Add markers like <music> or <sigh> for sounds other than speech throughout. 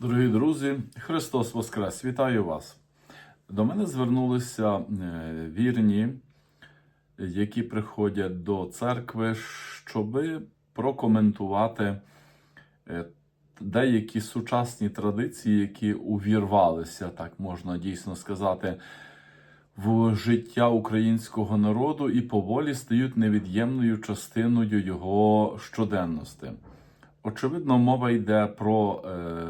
Дорогі друзі, Христос Воскрес! Вітаю вас! До мене звернулися е, вірні, які приходять до церкви, щоб прокоментувати е, деякі сучасні традиції, які увірвалися, так можна дійсно сказати, в життя українського народу і поволі стають невід'ємною частиною його щоденності. Очевидно, мова йде про е,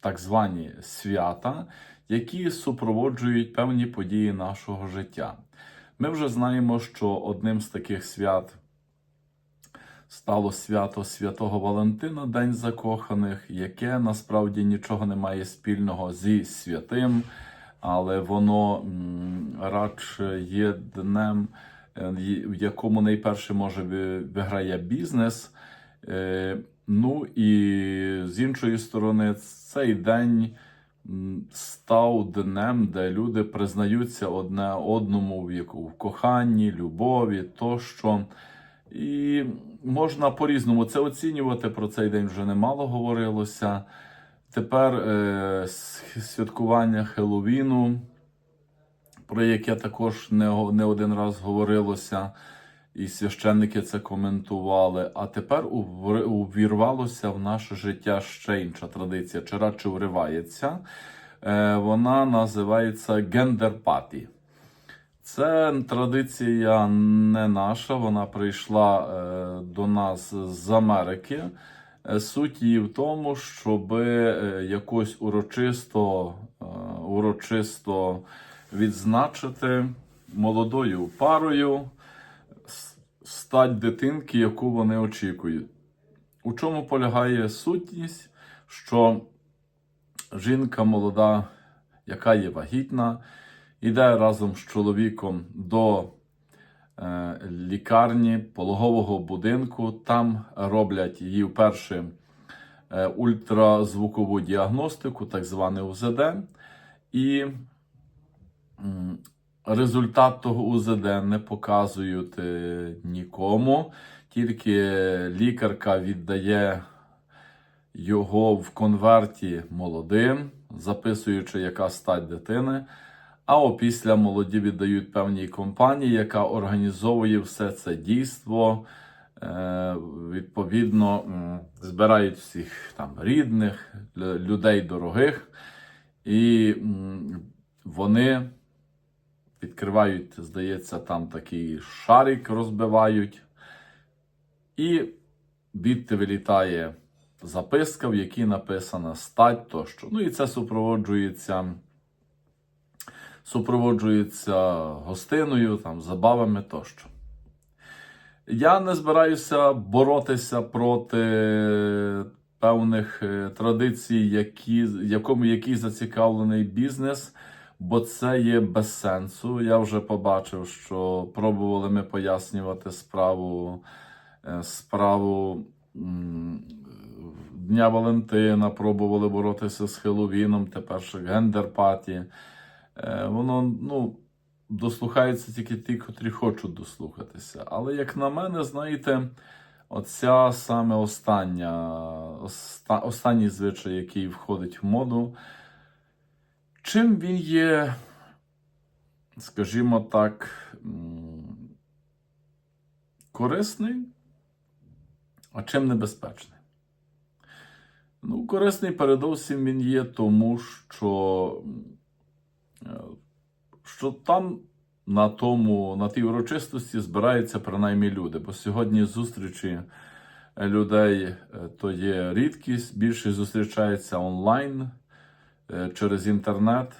так звані свята, які супроводжують певні події нашого життя. Ми вже знаємо, що одним з таких свят стало свято Святого Валентина, День закоханих, яке насправді нічого не має спільного зі святим, але воно радше є днем, е, в якому найперше може виграє бізнес. Е, Ну і з іншої сторони, цей день став днем, де люди признаються одне одному в яку в коханні, любові тощо. І можна по-різному це оцінювати. Про цей день вже немало говорилося. Тепер е, святкування Хеллоуіну, про яке також не, не один раз говорилося, і священники це коментували. А тепер увірвалося в наше життя ще інша традиція, чи радше вривається. Е, вона називається гендерпаті. Це традиція не наша, вона прийшла е, до нас з Америки. Е, Суть її в тому, щоб якось урочисто, урочисто відзначити молодою парою стать дитинки, яку вони очікують. У чому полягає сутність, що жінка молода, яка є вагітна, іде разом з чоловіком до е, лікарні пологового будинку. Там роблять її вперше е, ультразвукову діагностику, так зване УЗД. І результат того УЗД не показують нікому, тільки лікарка віддає його в конверті молодим, записуючи, яка стать дитини. А опісля молоді віддають певній компанії, яка організовує все це дійство. Е, відповідно, збирають всіх там рідних, людей дорогих, і вони відкривають, здається, там такий шарик розбивають, і відти вилітає записка, в якій написана стать тощо. Ну і це супроводжується супроводжується гостиною, там, забавами тощо. Я не збираюся боротися проти певних е, традицій, які, якому який зацікавлений бізнес, бо це є без сенсу. Я вже побачив, що пробували ми пояснювати справу, е, справу Дня Валентина, пробували боротися з Хеллоуіном, тепер ще гендерпаті. Е, Воно ну, дослухається тільки ті, котрі хочуть дослухатися. Але, як на мене, знаєте, оця саме остання, оста, останній звичай, який входить в моду, чим він є, скажімо так, корисний, а чим небезпечний? Ну, корисний передовсім він є тому, що Е, що там на тому, на тій урочистості збираються принаймні люди. Бо сьогодні зустрічі людей е, то є рідкість, більше зустрічається онлайн через інтернет.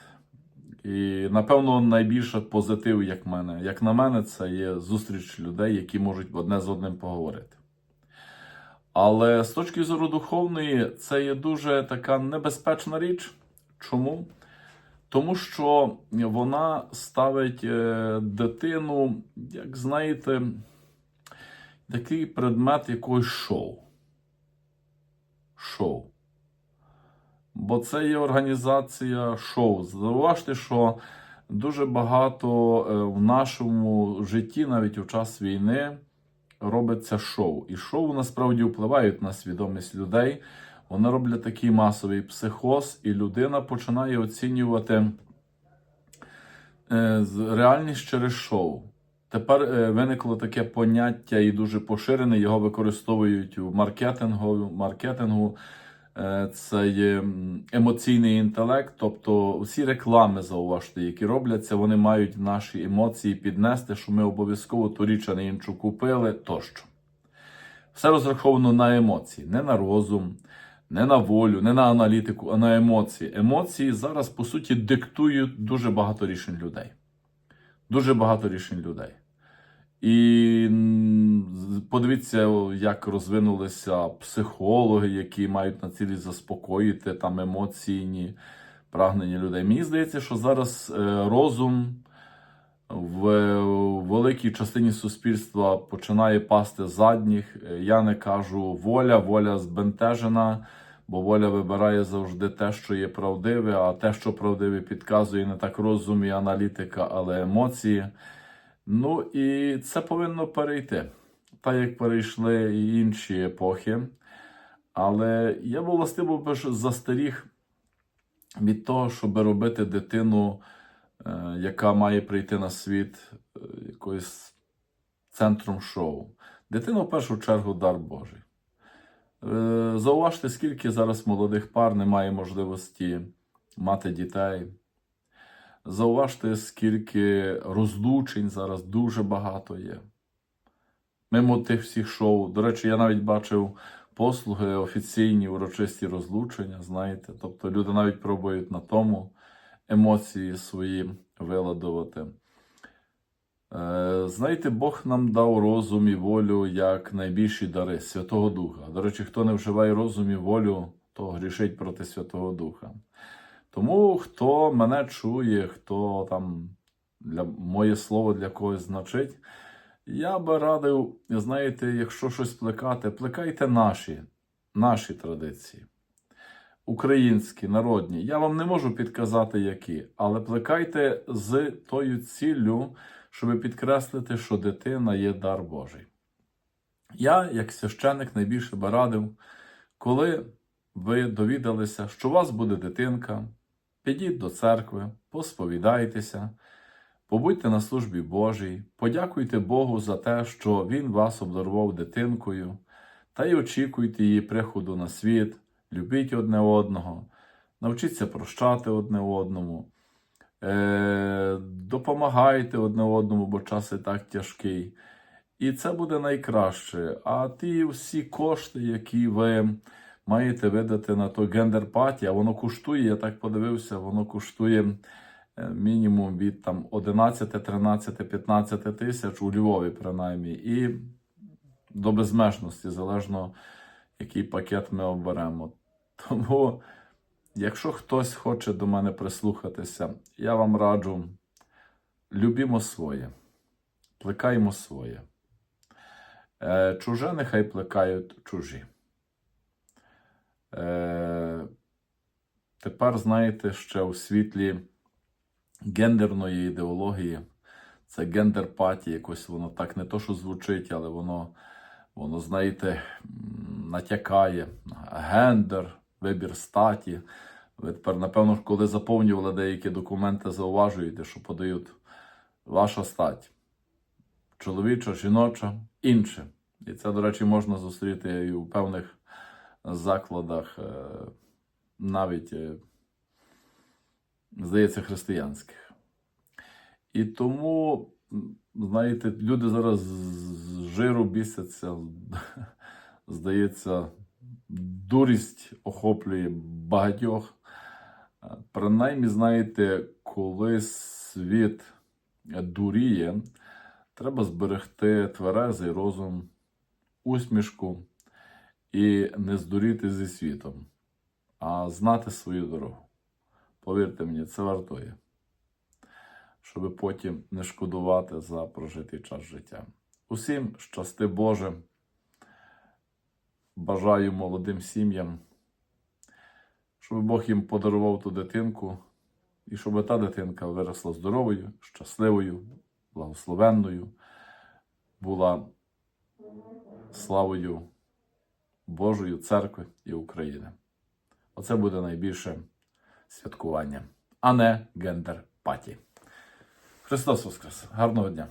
І, напевно, найбільше позитив, як мене, як на мене, це є зустріч людей, які можуть одне з одним поговорити. Але з точки зору духовної, це є дуже така небезпечна річ. Чому? Тому що вона ставить е, дитину, як знаєте, такий предмет якогось шоу. Шоу. Бо це є організація шоу. Зауважте, що дуже багато е, в нашому житті, навіть у час війни, робиться шоу. І шоу насправді впливають на свідомість людей. Вони роблять такий масовий психоз, і людина починає оцінювати е, реальність через шоу. Тепер е, виникло таке поняття і дуже поширене, його використовують у маркетингу. маркетингу. Е, Це є емоційний інтелект, тобто всі реклами, зауважте, які робляться, вони мають наші емоції піднести, що ми обов'язково ту річ, а не іншу купили тощо. Все розраховано на емоції, не на розум, не на волю, не на аналітику, а на емоції. Емоції зараз, по суті, диктують дуже багато рішень людей. Дуже багато рішень людей. І подивіться, як розвинулися психологи, які мають на цілі заспокоїти там емоційні прагнення людей. Мені здається, що зараз е, розум в е, великій частині суспільства починає пасти задніх. Я не кажу воля, воля збентежена, бо воля вибирає завжди те, що є правдиве, а те, що правдиве, підказує не так розум і аналітика, але емоції. Ну і це повинно перейти, так як перейшли і інші епохи. Але я властиво би застеріг від того, щоб робити дитину, е, яка має прийти на світ е, якоюсь центром шоу. Дитина в першу чергу дар Божий. Е, Зауважте, скільки зараз молодих пар не має можливості мати дітей. Зауважте, скільки розлучень зараз дуже багато є. Мимо тих всіх шоу. До речі, я навіть бачив послуги, офіційні урочисті розлучення, знаєте. Тобто люди навіть пробують на тому емоції свої виладувати. Е, Знаєте, Бог нам дав розум і волю як найбільші дари Святого Духа. До речі, хто не вживає розум і волю, то грішить проти Святого Духа. Тому хто мене чує, хто там для моє слово для когось значить, я би радив, знаєте, якщо щось плекати, плекайте наші, наші традиції. Українські, народні. Я вам не можу підказати, які, але плекайте з тою ціллю, щоб підкреслити, що дитина є дар Божий. Я, як священик, найбільше би радив, коли ви довідалися, що у вас буде дитинка, підіть до церкви, посповідайтеся, побудьте на службі Божій, подякуйте Богу за те, що Він вас обдарував дитинкою, та й очікуйте її приходу на світ, любіть одне одного, навчіться прощати одне одному, е- допомагайте одне одному, бо час і так тяжкий. І це буде найкраще. А ті всі кошти, які ви маєте видати на то гендер-паті, а воно коштує, я так подивився, воно коштує е, мінімум від там 11, 13, 15 тисяч у Львові, принаймні, і до безмежності, залежно який пакет ми оберемо. Тому, якщо хтось хоче до мене прислухатися, я вам раджу, любімо своє, плекаємо своє. Е, Чуже нехай плекають чужі. Е, Тепер, знаєте, ще у світлі гендерної ідеології, це гендер-паті, якось воно так не то, що звучить, але воно, воно знаєте, натякає. Гендер, вибір статі. Ви тепер, напевно, коли заповнювали деякі документи, зауважуєте, що подають ваша стать. Чоловіча, жіноча, інше. І це, до речі, можна зустріти і у певних закладах, е, навіть, е, здається, християнських. І тому, знаєте, люди зараз з жиру бісяться, <laughs> здається, дурість охоплює багатьох. Принаймні, знаєте, коли світ дуріє, треба зберегти тверезий розум, усмішку і не здуріти зі світом, а знати свою дорогу. Повірте мені, це вартує, щоб потім не шкодувати за прожитий час життя. Усім щасти Боже. Бажаю молодим сім'ям, щоб Бог їм подарував ту дитинку, і щоб та дитинка виросла здоровою, щасливою, благословенною, була славою Божої церкви і України. Оце буде найбільше святкування, а не гендер паті. Христос Воскрес! Гарного дня!